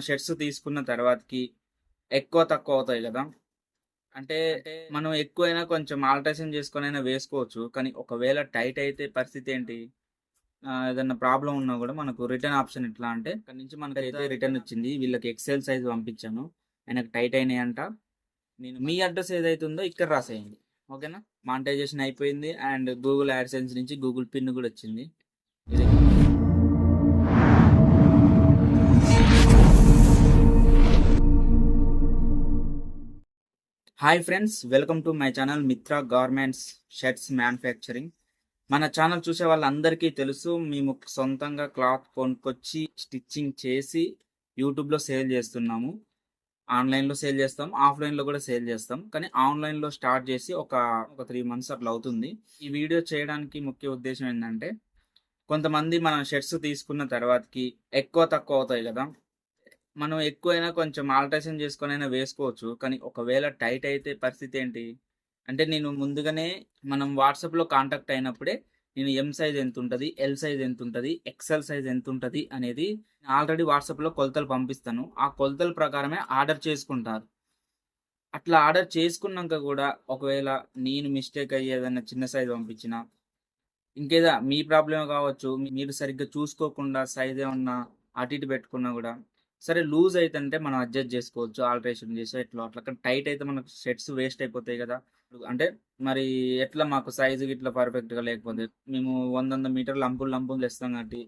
Shirts తీసుకున్న తర్వాతకి ఎక్కువ తక్కువ అవుతాయి కదా. అంటే మనం ఎక్కువైనా కొంచెం ఆల్టరేషన్ చేసుకొని అయినా వేసుకోవచ్చు. కానీ ఒకవేళ టైట్ అయితే పరిస్థితి ఏంటి? ఆ, ఏదన్నా ప్రాబ్లం ఉన్నా కూడా మనకు రిటర్న్ ఆప్షన్ ఎట్లా అంటే ఇక్కడ నుంచి మనకి అయితే రిటర్న్ వచ్చింది. వీళ్ళకి ఎక్సెల్ సైజ్ పంపించాను. ఆయనకు టైట్ అయినాయి అంట నేను మీ అడ్రస్ ఏదైతే ఉందో ఇక్కడ రాసేయండి. ఓకేనా? మానిటైజేషన్ అయిపోయింది. అండ్ గూగుల్ యాడ్సెన్స్ నుంచి గూగుల్ పిన్ కూడా వచ్చింది. Hi friends welcome to my channel Mitra garments shirts manufacturing మన ఛానల్ చూసే వాళ్ళందరికీ తెలుసు మేము సొంతంగా క్లాత్ కొనుక్కొచ్చి స్టిచ్చింగ్ చేసి యూట్యూబ్లో సేల్ చేస్తున్నాము. ఆన్లైన్లో సేల్ చేస్తాం ఆఫ్లైన్లో కూడా సేల్ చేస్తాం. కానీ ఆన్లైన్లో స్టార్ట్ చేసి ఒక ఒక త్రీ మంత్స్ అట్లా అవుతుంది. ఈ వీడియో చేయడానికి ముఖ్య ఉద్దేశం ఏంటంటే కొంతమంది మన షర్ట్స్ తీసుకున్న తర్వాతకి ఎక్కువ తక్కువ అవుతాయి కదా. మనం ఎక్కువైనా కొంచెం ఆల్టరేషన్ చేసుకొని అయినా వేసుకోవచ్చు. కానీ ఒకవేళ టైట్ అయితే పరిస్థితి ఏంటి? అంటే నేను ముందుగానే మనం వాట్సాప్లో కాంటాక్ట్ అయినప్పుడే నేను ఎం సైజ్ ఎంత ఉంటుంది ఎల్ సైజ్ ఎంత ఉంటుంది ఎక్సెల్ సైజ్ ఎంత ఉంటుంది అనేది ఆల్రెడీ వాట్సాప్లో కొలతలు పంపిస్తాను. ఆ కొలతల ప్రకారమే ఆర్డర్ చేసుకుంటారు. అట్లా ఆర్డర్ చేసుకున్నాక కూడా ఒకవేళ నేను మిస్టేక్ అయ్యి చిన్న సైజ్ పంపించిన ఇంకేదా మీ ప్రాబ్లమే కావచ్చు మీరు సరిగ్గా చూసుకోకుండా సైజ్ ఏమన్నా అటు ఇటు పెట్టుకున్నా కూడా సరే లూజ్ అయితే మనం అడ్జస్ట్ చేసుకోవచ్చు ఆల్టరేషన్ చేసి ఎట్లా అట్లా. కానీ టైట్ అయితే మనకు షర్ట్స్ వేస్ట్ అయిపోతాయి కదా. అంటే మరి ఎట్లా మాకు సైజు ఇట్లా పర్ఫెక్ట్గా లేకపోతే మేము వంద వంద మీటర్లు లంపులు లంపులు ఇస్తాం కాబట్టి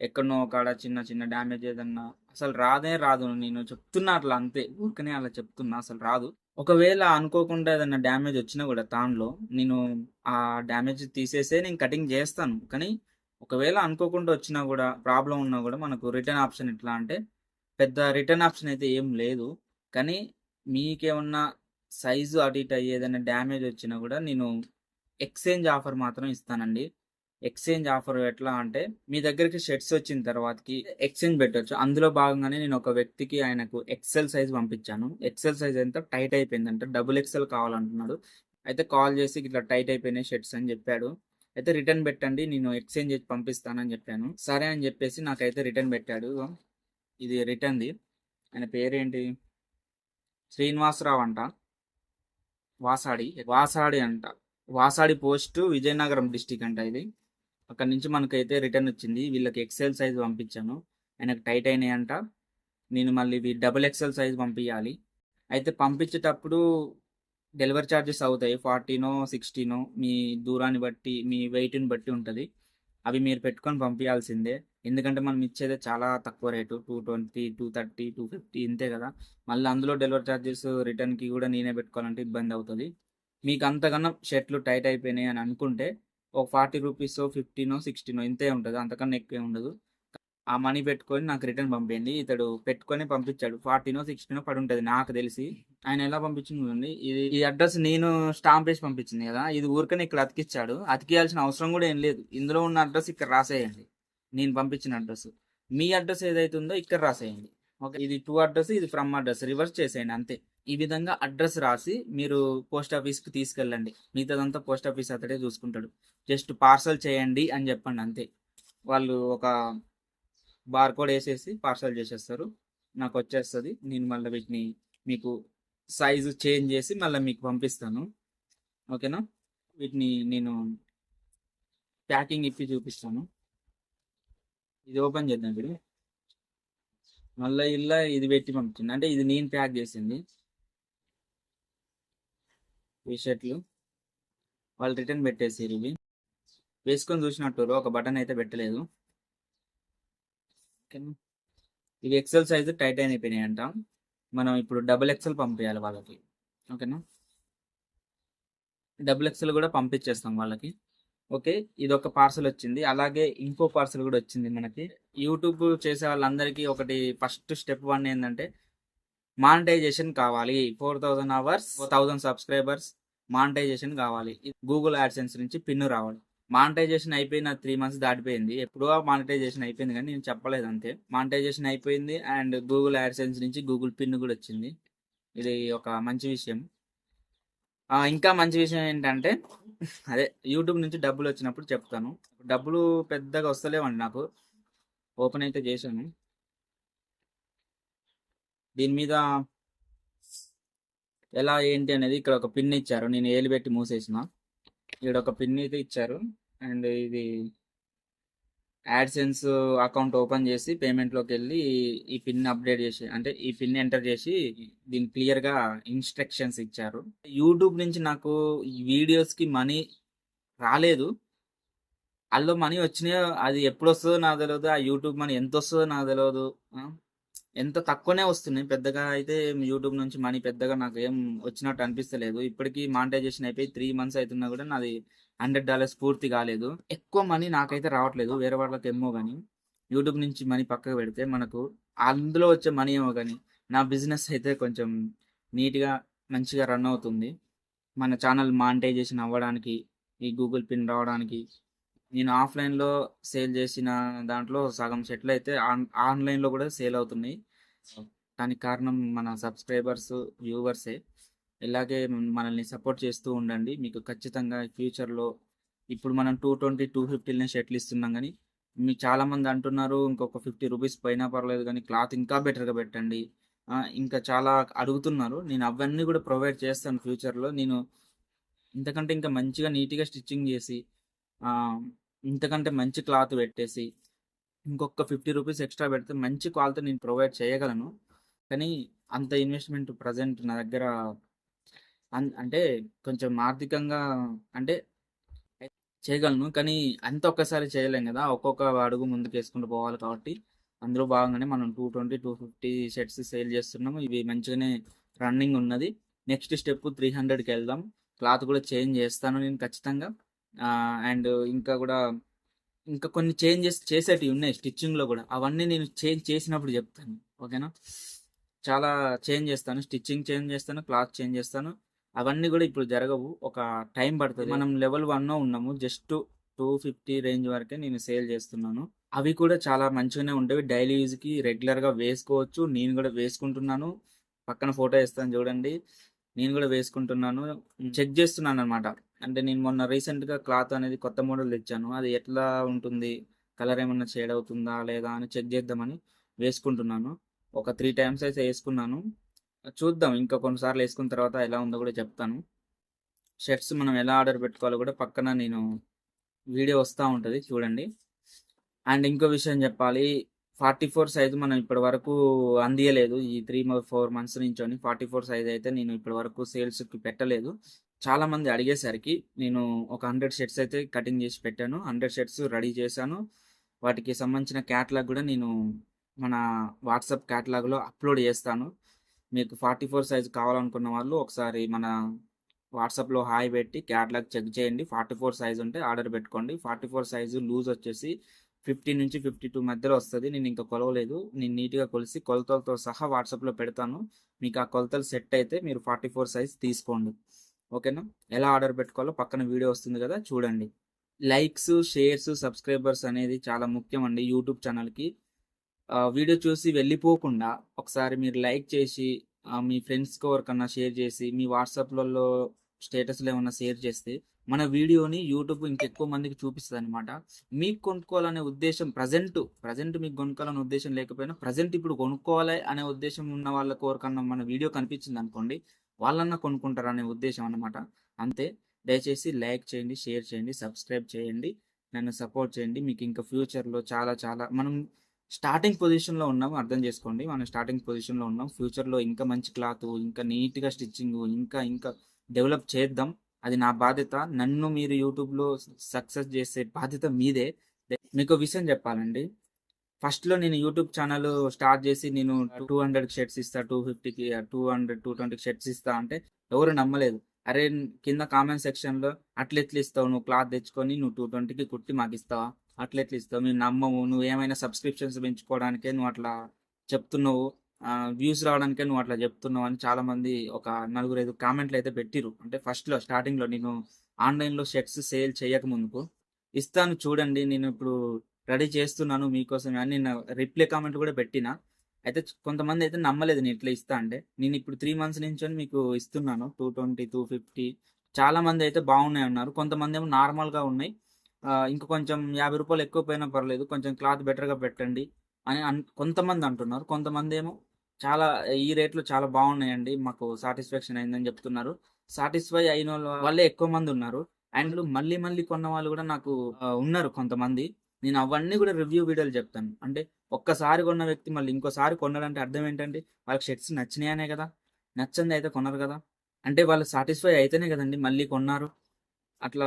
ఎక్కడనో కాడ చిన్న చిన్న డ్యామేజ్ ఏదన్నా అసలు రాదే రాదు. నేను చెప్తున్నా అట్లా అంతే. ఊరికనే అలా చెప్తున్నా అసలు రాదు. ఒకవేళ అనుకోకుండా ఏదన్నా డ్యామేజ్ వచ్చినా కూడా దానిలో నేను ఆ డ్యామేజ్ తీసేసే నేను కటింగ్ చేస్తాను. కానీ ఒకవేళ అనుకోకుండా వచ్చినా కూడా ప్రాబ్లం ఉన్నా కూడా మనకు రిటర్న్ ఆప్షన్ ఎట్లా అంటే పెద్ద రిటర్న్ ఆప్షన్ అయితే ఏం లేదు. కానీ మీకేమన్నా సైజు అటు ఇటు ఏదైనా డ్యామేజ్ వచ్చినా కూడా నేను ఎక్స్చేంజ్ ఆఫర్ మాత్రం ఇస్తానండి. ఎక్స్చేంజ్ ఆఫర్ ఎట్లా అంటే మీ దగ్గరికి షర్ట్స్ వచ్చిన తర్వాతకి ఎక్స్చేంజ్ పెట్టొచ్చు. అందులో భాగంగానే నేను ఒక వ్యక్తికి ఆయనకు ఎక్సెల్ సైజ్ పంపించాను. ఎక్సెల్ సైజ్ ఎంత? టైట్ అయిపోయిందంటే. డబుల్ ఎక్సెల్ కావాలంటున్నాడు. అయితే కాల్ చేసి ఇట్లా టైట్ అయిపోయినాయి షర్ట్స్ అని చెప్పాడు. అయితే రిటర్న్ పెట్టండి నేను ఎక్స్చేంజ్ చేసి పంపిస్తానని చెప్పాను. సరే అని చెప్పేసి నాకైతే రిటర్న్ పెట్టాడు. ఇది రిటర్న్ది ఆయన పేరేంటి? శ్రీనివాసరావు అంట. వాసాడి. వాసాడి అంట. వాసాడి పోస్ట్ విజయనగరం డిస్టిక్ అంట ఇది. అక్కడ నుంచి మనకైతే రిటర్న్ వచ్చింది. వీళ్ళకి ఎక్సెల్ సైజ్ పంపించాను. ఆయనకు టైట్ అయినాయి అంట నేను మళ్ళీ ఇవి డబుల్ ఎక్సెల్ సైజ్ పంపించాలి అయితే పంపించేటప్పుడు డెలివరీ ఛార్జెస్ అవుతాయి. ఫార్టీనో సిక్స్టీనో మీ దూరాన్ని బట్టి మీ వెయిట్ని బట్టి ఉంటుంది. అవి మీరు పెట్టుకొని పంపించాల్సిందే ఎందుకంటే మనం ఇచ్చేదే చాలా తక్కువ rate. Two twenty two thirty two fifty ఇంతే కదా. మళ్ళీ అందులో డెలివరీ ఛార్జెస్ రిటర్న్కి కూడా నేనే పెట్టుకోవాలంటే ఇబ్బంది అవుతుంది. మీకు అంతకన్నా షర్ట్లు టైట్ అయిపోయినాయి అని అనుకుంటే ఒక ఫార్టీ రూపీస్ ఫిఫ్టీనో సిక్స్టీనో ఇంతే ఉంటుంది. అంతకన్నా ఎక్కువ ఉండదు. ఆ మనీ పెట్టుకొని నాకు రిటర్న్ పంపించండి ఇతడు పెట్టుకొని పంపించాడు. ఫార్టీనో సిక్స్టీనో పడి ఉంటుంది నాకు తెలిసి. ఆయన ఎలా పంపించింది ఇది ఈ అడ్రస్ నేను స్టాంప్ వేసి పంపించింది కదా. ఇది ఊరికనే ఇక్కడ అతికిచ్చాడు. అతికియాల్సిన అవసరం కూడా ఏం లేదు. ఇందులో ఉన్న అడ్రస్ ఇక్కడ రాసేయండి. నేను పంపించిన అడ్రస్. మీ అడ్రస్ ఏదైతే ఉందో ఇక్కడ రాసేయండి. ఓకే ఇది టూ అడ్రస్ ఇది ఫ్రమ్ అడ్రస్. రివర్స్ చేసేయండి అంతే. ఈ విధంగా అడ్రస్ రాసి మీరు పోస్ట్ ఆఫీస్కి తీసుకెళ్ళండి. మిగతాదంతా పోస్ట్ ఆఫీస్ అతడే చూసుకుంటాడు. జస్ట్ పార్సల్ చేయండి అని చెప్పండి అంతే. వాళ్ళు ఒక బార్ కోడ్ వేసేసి పార్సల్ చేసేస్తారు. నాకు వచ్చేస్తుంది. నేను మళ్ళీ వీటిని మీకు సైజు చేంజ్ చేసి మళ్ళీ మీకు పంపిస్తాను. ఓకేనా? వీటిని నేను ప్యాకింగ్ ఇప్పి చూపిస్తాను. ఇది ఓపెన్ చేద్దాం ఇప్పుడు మళ్ళీ ఇలా ఇది పెట్టి పంపించింది అంటే ఇది నేను ప్యాక్ చేసింది. ఈ షర్ట్లు. వాళ్ళు రిటర్న్ పెట్టేసి ఇవి. వేసుకొని చూసినట్టు ఒక బటన్ అయితే పెట్టలేదు. ఇవి ఎక్సెల్ సైజు టైట్ అయిపోయినాయి అంట. మనం ఇప్పుడు డబుల్ ఎక్సెల్ పంపించాలి వాళ్ళకి. ఓకేనా డబుల్ ఎక్సెల్ కూడా పంపించేస్తాం వాళ్ళకి. ఓకే ఇది ఒక పార్సల్ వచ్చింది. అలాగే ఇంకో పార్సల్ కూడా వచ్చింది మనకి. యూట్యూబ్ చేసే వాళ్ళందరికీ ఒకటి ఫస్ట్ స్టెప్ వన్ ఏంటంటే మానిటైజేషన్ కావాలి. Four thousand hours thousand subscribers monetization కావాలి. గూగుల్ యాడ్సెన్స్ నుంచి పిన్ రావాలి. మానిటైజేషన్ అయిపోయిన త్రీ మంత్స్ దాటిపోయింది. ఎప్పుడో మానిటైజేషన్ అయిపోయింది కానీ నేను చెప్పలేదు అంతే. మానిటైజేషన్ అయిపోయింది అండ్ గూగుల్ యాడ్సెన్స్ నుంచి గూగుల్ పిన్ కూడా వచ్చింది. ఇది ఒక మంచి విషయం. ఇంకా మంచి విషయం ఏంటంటే అదే యూట్యూబ్ నుంచి డబ్బులు వచ్చినప్పుడు చెప్తాను. డబ్బులు పెద్దగా వస్తలేవండి నాకు. ఓపెన్ అయితే చేశాను. దీని మీద ఎలా ఏంటి అనేది ఇక్కడ ఒక పిన్ ఇచ్చారు. నేను ఏలు పెట్టి మూసేసిన. ఇక్కడ ఒక పిన్ అయితే ఇచ్చారు. అండ్ ఇది యాడ్సెన్స్ అకౌంట్ ఓపెన్ చేసి పేమెంట్లోకి వెళ్ళి ఈ పిన్ అప్డేట్ చేసి అంటే ఈ పిన్ ఎంటర్ చేసి దీని క్లియర్గా ఇన్స్ట్రక్షన్స్ ఇచ్చారు. యూట్యూబ్ నుంచి నాకు ఈ వీడియోస్కి మనీ రాలేదు. అందులో మనీ వచ్చినాయో అది ఎప్పుడు వస్తుందో నాకు తెలియదు ఆ యూట్యూబ్ మనీ ఎంత వస్తుందో నాకు తెలియదు ఎంత తక్కువనే వస్తున్నాయి. పెద్దగా అయితే యూట్యూబ్ నుంచి మనీ పెద్దగా నాకు ఏం వచ్చినట్టు అనిపిస్తలేదు. ఇప్పటికీ మానిటైజేషన్ అయిపోయి త్రీ మంత్స్ అవుతున్నా కూడా నాది హండ్రెడ్ డాలర్స్ పూర్తి కాలేదు. ఎక్కువ మనీ నాకైతే రావట్లేదు. వేరే వాళ్ళకి ఏమో కానీ యూట్యూబ్ నుంచి మనీ పక్కకు పెడితే మనకు అందులో వచ్చే మనీ ఏమో కానీ నా బిజినెస్ అయితే కొంచెం నీట్గా మంచిగా రన్ అవుతుంది. మన ఛానల్ మానిటైజేషన్ అవ్వడానికి ఈ గూగుల్ పిన్ రావడానికి నేను ఆఫ్లైన్లో సేల్ చేసిన దాంట్లో సగం సెట్లు అయితే ఆన్ ఆన్లైన్లో కూడా సేల్ అవుతున్నాయి. దానికి కారణం మన సబ్స్క్రైబర్స్ వ్యూవర్సే. ఇలాగే మనల్ని సపోర్ట్ చేస్తూ ఉండండి. మీకు ఖచ్చితంగా ఫ్యూచర్లో ఇప్పుడు మనం టూ ట్వంటీ టూ ఫిఫ్టీలనే షర్ట్లు ఇస్తున్నాం కానీ మీ చాలామంది అంటున్నారు ఇంకొక ఫిఫ్టీ రూపీస్ పైన పర్లేదు కానీ క్లాత్ ఇంకా బెటర్గా పెట్టండి. ఇంకా చాలా అడుగుతున్నారు. నేను అవన్నీ కూడా ప్రొవైడ్ చేస్తాను ఫ్యూచర్లో. నేను ఇంతకంటే ఇంకా మంచిగా నీట్గా స్టిచ్చింగ్ చేసి ఇంతకంటే మంచి క్లాత్ పెట్టేసి ఇంకొక ఫిఫ్టీ రూపీస్ ఎక్స్ట్రా పెడితే మంచి క్వాలిటీ నేను ప్రొవైడ్ చేయగలను. కానీ అంత ఇన్వెస్ట్మెంట్ ప్రజెంట్ నా దగ్గర అంటే కొంచెం ఆర్థికంగా అంటే చేయగలను. కానీ అంత ఒక్కసారి చేయలేం కదా. ఒక్కొక్క అడుగు ముందుకు వేసుకుంటూ పోవాలి కాబట్టి అందులో భాగంగానే మనం two twenty two fifty shirts sale చేస్తున్నాము. ఇవి మంచిగానే రన్నింగ్ ఉన్నది. నెక్స్ట్ స్టెప్ త్రీ హండ్రెడ్కి వెళ్దాం. క్లాత్ కూడా చేంజ్ చేస్తాను నేను ఖచ్చితంగా. అండ్ ఇంకా కూడా ఇంకా కొన్ని చేంజెస్ చేసేటివి ఉన్నాయి స్టిచ్చింగ్లో కూడా. అవన్నీ నేను చేంజ్ చేసినప్పుడు చెప్తాను. ఓకేనా? చాలా చేంజ్ చేస్తాను. స్టిచ్చింగ్ చేంజ్ చేస్తాను క్లాత్ చేంజ్ చేస్తాను. అవన్నీ కూడా ఇప్పుడు జరగవు. ఒక టైం పడుతుంది. మనం లెవెల్ వన్ ఉన్నాము. జస్ట్ టూ ఫిఫ్టీ రేంజ్ వరకే నేను సేల్ చేస్తున్నాను. అవి కూడా చాలా మంచిగానే ఉండేవి డైలీ యూజ్కి రెగ్యులర్గా వేసుకోవచ్చు. నేను కూడా వేసుకుంటున్నాను. పక్కన ఫోటో వేస్తాను చూడండి. నేను కూడా వేసుకుంటున్నాను. చెక్ చేస్తున్నాను అనమాట అంటే నేను మొన్న రీసెంట్గా క్లాత్ అనేది కొత్త మోడల్ తెచ్చాను. అది ఎట్లా ఉంటుంది? కలర్ ఏమన్నా షేడ్ అవుతుందా? లేదా? అని చెక్ చేద్దామని వేసుకుంటున్నాను. ఒక త్రీ టైమ్స్ అయితే వేసుకున్నాను. చూద్దాం. ఇంకా కొన్నిసార్లు వేసుకున్న తర్వాత ఎలా ఉందో కూడా చెప్తాను. షర్ట్స్ మనం ఎలా ఆర్డర్ పెట్టుకోవాలో కూడా పక్కన నేను వీడియో వస్తూ ఉంటుంది. చూడండి. అండ్ ఇంకో విషయం చెప్పాలి. ఫార్టీ ఫోర్ సైజు మనం ఇప్పటి వరకు అందియలేదు. ఈ త్రీ ఫోర్ మంత్స్ నుంచి ఫార్టీ ఫోర్ సైజ్ అయితే నేను ఇప్పటి వరకు సేల్స్కి పెట్టలేదు. చాలా మంది అడిగేసరికి నేను ఒక హండ్రెడ్ షర్ట్స్ అయితే కటింగ్ చేసి పెట్టాను. హండ్రెడ్ షర్ట్స్ రెడీ చేశాను. వాటికి సంబంధించిన క్యాటలాగ్ కూడా నేను మన వాట్సాప్ క్యాటలాగ్లో అప్లోడ్ చేస్తాను. మీకు ఫార్టీ ఫోర్ సైజ్ కావాలనుకున్న వాళ్ళు ఒకసారి మన వాట్సాప్లో హాయ్ పెట్టి క్యాటలాగ్ చెక్ చేయండి. ఫార్టీ ఫోర్ సైజ్ ఉంటే ఆర్డర్ పెట్టుకోండి. ఫార్టీ ఫోర్ సైజు లూజ్ వచ్చేసి ఫిఫ్టీ నుంచి ఫిఫ్టీ టూ మధ్యలో వస్తుంది. నేను ఇంకా కొలవలేదు. నేను నీట్గా కొలిసి కొలతలతో సహా వాట్సాప్లో పెడతాను. మీకు ఆ కొలతలు సెట్ అయితే మీరు ఫార్టీ ఫోర్ సైజ్ తీసుకోండి. ఓకేనా? ఎలా ఆర్డర్ పెట్టుకోవాలో పక్కన వీడియో వస్తుంది కదా చూడండి. లైక్స్ షేర్స్ సబ్స్క్రైబర్స్ అనేది చాలా ముఖ్యం అండి యూట్యూబ్ ఛానల్కి. వీడియో చూసి వెళ్ళిపోకుండా ఒకసారి మీరు లైక్ చేసి మీ ఫ్రెండ్స్కి ఎవరికన్నా షేర్ చేసి మీ వాట్సాప్లలో స్టేటస్లో ఏమన్నా షేర్ చేస్తే మన వీడియోని యూట్యూబ్ ఇంకెక్కువ మందికి చూపిస్తుంది అనమాట మీకు కొనుక్కోవాలనే ఉద్దేశం ప్రజెంట్ ప్రజెంట్ మీకు కొనుక్కోవాలనే ఉద్దేశం లేకపోయినా ప్రజెంట్ ఇప్పుడు కొనుక్కోవాలి అనే ఉద్దేశం ఉన్న వాళ్ళకు ఎవరికన్నా మన వీడియో కనిపించింది అనుకోండి వాళ్ళన్నా కొనుక్కుంటారనే ఉద్దేశం అన్నమాట. అంతే. దయచేసి లైక్ చేయండి షేర్ చేయండి సబ్స్క్రైబ్ చేయండి. నన్ను సపోర్ట్ చేయండి. మీకు ఇంకా ఫ్యూచర్లో చాలా చాలా మనం స్టార్టింగ్ పొజిషన్లో ఉన్నాం అర్థం చేసుకోండి. మనం స్టార్టింగ్ పొజిషన్లో ఉన్నాం. ఫ్యూచర్లో ఇంకా మంచి క్లాత్ ఇంకా నీట్గా స్టిచ్చింగ్ ఇంకా ఇంకా డెవలప్ చేద్దాం. అది నా బాధ్యత. నన్ను మీరు యూట్యూబ్లో సక్సెస్ చేసే బాధ్యత మీదే. మీకు విషయం చెప్పాలండి. ఫస్ట్లో నేను యూట్యూబ్ ఛానల్ స్టార్ట్ చేసి నేను టూ హండ్రెడ్ షర్ట్స్ ఇస్తా టూ ఫిఫ్టీకి టూ హండ్రెడ్ టూ ట్వంటీకి షర్ట్స్ ఇస్తా అంటే ఎవరు నమ్మలేదు. అరే కింద కామెంట్ సెక్షన్లో అట్లా ఎట్లా ఇస్తావు నువ్వు క్లాత్ తెచ్చుకొని నువ్వు టూ ట్వంటీకి కుట్టి మాకు ఇస్తావా? అట్లా ఇస్తావు మేము నమ్మవు నువ్వు ఏమైనా సబ్స్క్రిప్షన్స్ పెంచుకోవడానికే నువ్వు అట్లా చెప్తున్నావు వ్యూస్ రావడానికే నువ్వు అట్లా చెప్తున్నావు అని చాలా మంది ఒక నలుగురు ఐదు కామెంట్లు అయితే పెట్టిరు అంటే ఫస్ట్లో స్టార్టింగ్లో నేను ఆన్లైన్లో షర్ట్స్ సేల్ చేయక ముందుకు ఇస్తాను చూడండి నేను ఇప్పుడు రెడీ చేస్తున్నాను మీకోసం అని నేను రిప్లై కామెంట్ కూడా పెట్టిన. అయితే కొంతమంది అయితే నమ్మలేదు నేను ఇట్లా ఇస్తా అంటే. నేను ఇప్పుడు త్రీ మంత్స్ నుంచి మీకు ఇస్తున్నాను టూ ట్వంటీ టూ ఫిఫ్టీ చాలా మంది అయితే బాగున్నాయి అన్నారు. కొంతమంది ఏమో నార్మల్గా ఉన్నాయి. ఇంకా కొంచెం యాభై రూపాయలు ఎక్కువ పోయినా పర్లేదు. కొంచెం క్లాత్ బెటర్గా పెట్టండి అని అన్ కొంతమంది అంటున్నారు. కొంతమంది ఏమో చాలా ఈ రేట్లు చాలా బాగున్నాయండి. మాకు సాటిస్ఫాక్షన్ అయిందని చెప్తున్నారు. సాటిస్ఫై అయిన వాళ్ళే ఎక్కువ మంది ఉన్నారు. అండ్ మళ్ళీ మళ్ళీ కొన్న వాళ్ళు కూడా నాకు ఉన్నారు కొంతమంది. నేను అవన్నీ కూడా రివ్యూ వీడియోలు చెప్తాను. అంటే ఒక్కసారి కొన్న వ్యక్తి మళ్ళీ ఇంకోసారి కొన్నాడంటే అర్థం ఏంటంటే వాళ్ళకి షర్ట్స్ నచ్చినాయనే కదా నచ్చింది అయితే కొన్నారు కదా. అంటే వాళ్ళు సాటిస్ఫై అయితేనే కదండి మళ్ళీ కొన్నారు. అట్లా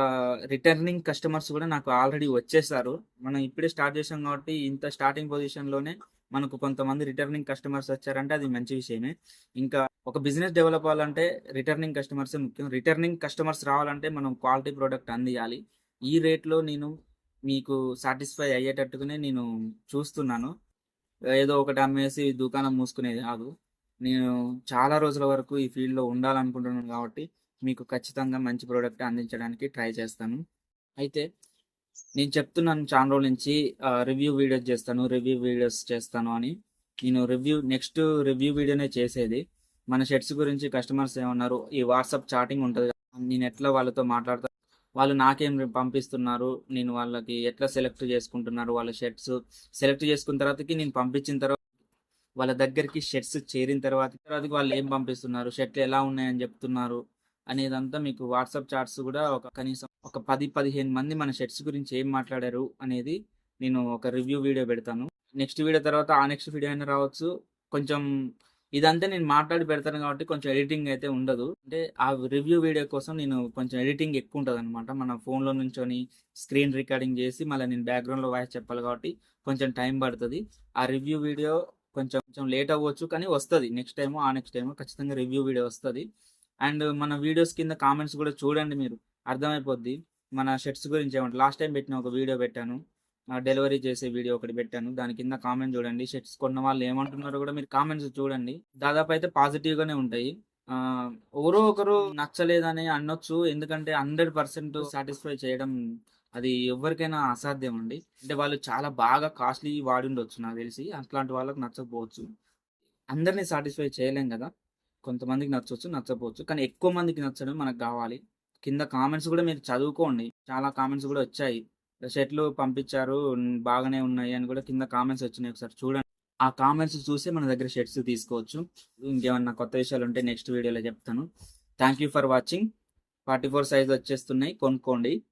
రిటర్నింగ్ కస్టమర్స్ కూడా నాకు ఆల్రెడీ వచ్చేసారు. మనం ఇప్పుడే స్టార్ట్ చేసాం కాబట్టి ఇంత స్టార్టింగ్ పొజిషన్లోనే మనకు కొంతమంది రిటర్నింగ్ కస్టమర్స్ వచ్చారంటే అది మంచి విషయమే. ఇంకా ఒక బిజినెస్ డెవలప్ అవ్వాలంటే రిటర్నింగ్ కస్టమర్స్ ముఖ్యం. రిటర్నింగ్ కస్టమర్స్ రావాలంటే మనం క్వాలిటీ ప్రోడక్ట్ అందియాలి. ఈ రేట్లో నేను మీకు సాటిస్ఫై అయ్యేటట్టుగానే నేను చూస్తున్నాను. ఏదో ఒకటి అమ్మేసి దుకాణం మూసుకునేది కాదు. నేను చాలా రోజుల వరకు ఈ ఫీల్డ్లో ఉండాలనుకుంటున్నాను కాబట్టి మీకు ఖచ్చితంగా మంచి ప్రోడక్ట్ అందించడానికి ట్రై చేస్తాను. అయితే నేను చెప్తున్నాను చాలా రోజుల నుంచి రివ్యూ వీడియోస్ చేస్తాను రివ్యూ వీడియోస్ చేస్తాను అని. నేను రివ్యూ నెక్స్ట్ రివ్యూ వీడియోనే చేసేది. మన షర్ట్స్ గురించి కస్టమర్స్ ఏమన్నారు? ఈ వాట్సాప్ చాటింగ్ ఉంటుంది నేను ఎట్లా వాళ్ళతో మాట్లాడతాను వాళ్ళు నాకేం పంపిస్తున్నారు? నేను వాళ్ళకి ఎట్లా సెలెక్ట్ చేసుకుంటున్నారు? వాళ్ళ షర్ట్స్ సెలెక్ట్ చేసుకున్న తర్వాతకి నేను పంపించిన తర్వాత వాళ్ళ దగ్గరికి షర్ట్స్ చేరిన తర్వాత తర్వాతకి వాళ్ళు ఏం పంపిస్తున్నారు? షర్ట్లు ఎలా ఉన్నాయని చెప్తున్నారు? అనేదంతా మీకు వాట్సాప్ చాట్స్ కూడా ఒక కనీసం ఒక పది పదిహేను మంది మన షర్ట్స్ గురించి ఏం మాట్లాడారు అనేది నేను ఒక రివ్యూ వీడియో పెడతాను. నెక్స్ట్ వీడియో తర్వాత ఆ నెక్స్ట్ వీడియో అయినా రావచ్చు. కొంచెం ఇదంతా నేను మాట్లాడి పెడతాను కాబట్టి కొంచెం ఎడిటింగ్ అయితే ఉండదు. అంటే ఆ రివ్యూ వీడియో కోసం నేను కొంచెం ఎడిటింగ్ ఎక్కువ ఉంటుంది అనమాట మన ఫోన్లో నుంచొని స్క్రీన్ రికార్డింగ్ చేసి మళ్ళీ నేను బ్యాక్గ్రౌండ్లో వాయిస్ చెప్పాలి కాబట్టి కొంచెం టైం పడుతుంది. ఆ రివ్యూ వీడియో కొంచెం కొంచెం లేట్ అవ్వచ్చు కానీ వస్తుంది. నెక్స్ట్ టైము ఆ నెక్స్ట్ టైం ఖచ్చితంగా రివ్యూ వీడియో వస్తుంది. అండ్ మన వీడియోస్ కింద కామెంట్స్ కూడా చూడండి మీరు. అర్థమైపోద్ది. మన షర్ట్స్ గురించి ఏమంటారు లాస్ట్ టైం పెట్టిన ఒక వీడియో పెట్టాను. డెలివరీ చేసే వీడియో ఒకటి పెట్టాను. దాని కింద కామెంట్ చూడండి. షర్ట్స్ కొన్న వాళ్ళు ఏమంటున్నారో కూడా మీరు కామెంట్స్ చూడండి. దాదాపు అయితే పాజిటివ్ గానే ఉంటాయి. ఎవరో ఒకరు నచ్చలేదని అనొచ్చు. ఎందుకంటే హండ్రెడ్ పర్సెంట్ సాటిస్ఫై చేయడం అది ఎవరికైనా అసాధ్యం అండి. అంటే వాళ్ళు చాలా బాగా కాస్ట్లీ వాడి ఉండొచ్చు నాకు తెలిసి. అట్లాంటి వాళ్ళకి నచ్చకపోవచ్చు. అందరినీ సాటిస్ఫై చేయలేం కదా. కొంతమందికి నచ్చవచ్చు నచ్చపోవచ్చు కానీ ఎక్కువ మందికి నచ్చడం మనకు కావాలి. కింద కామెంట్స్ కూడా మీరు చదువుకోండి. చాలా కామెంట్స్ కూడా వచ్చాయి. షర్ట్లు పంపించారు బాగానే ఉన్నాయి అని కూడా కింద కామెంట్స్ వచ్చినాయి ఒకసారి చూడండి. ఆ కామెంట్స్ చూసి మన దగ్గర షర్ట్స్ తీసుకోవచ్చు. ఇంకేమన్నా కొత్త విషయాలు ఉంటే నెక్స్ట్ వీడియోలో చెప్తాను. Thank you for watching. Forty four size వచ్చేస్తున్నాయి కొనుక్కోండి.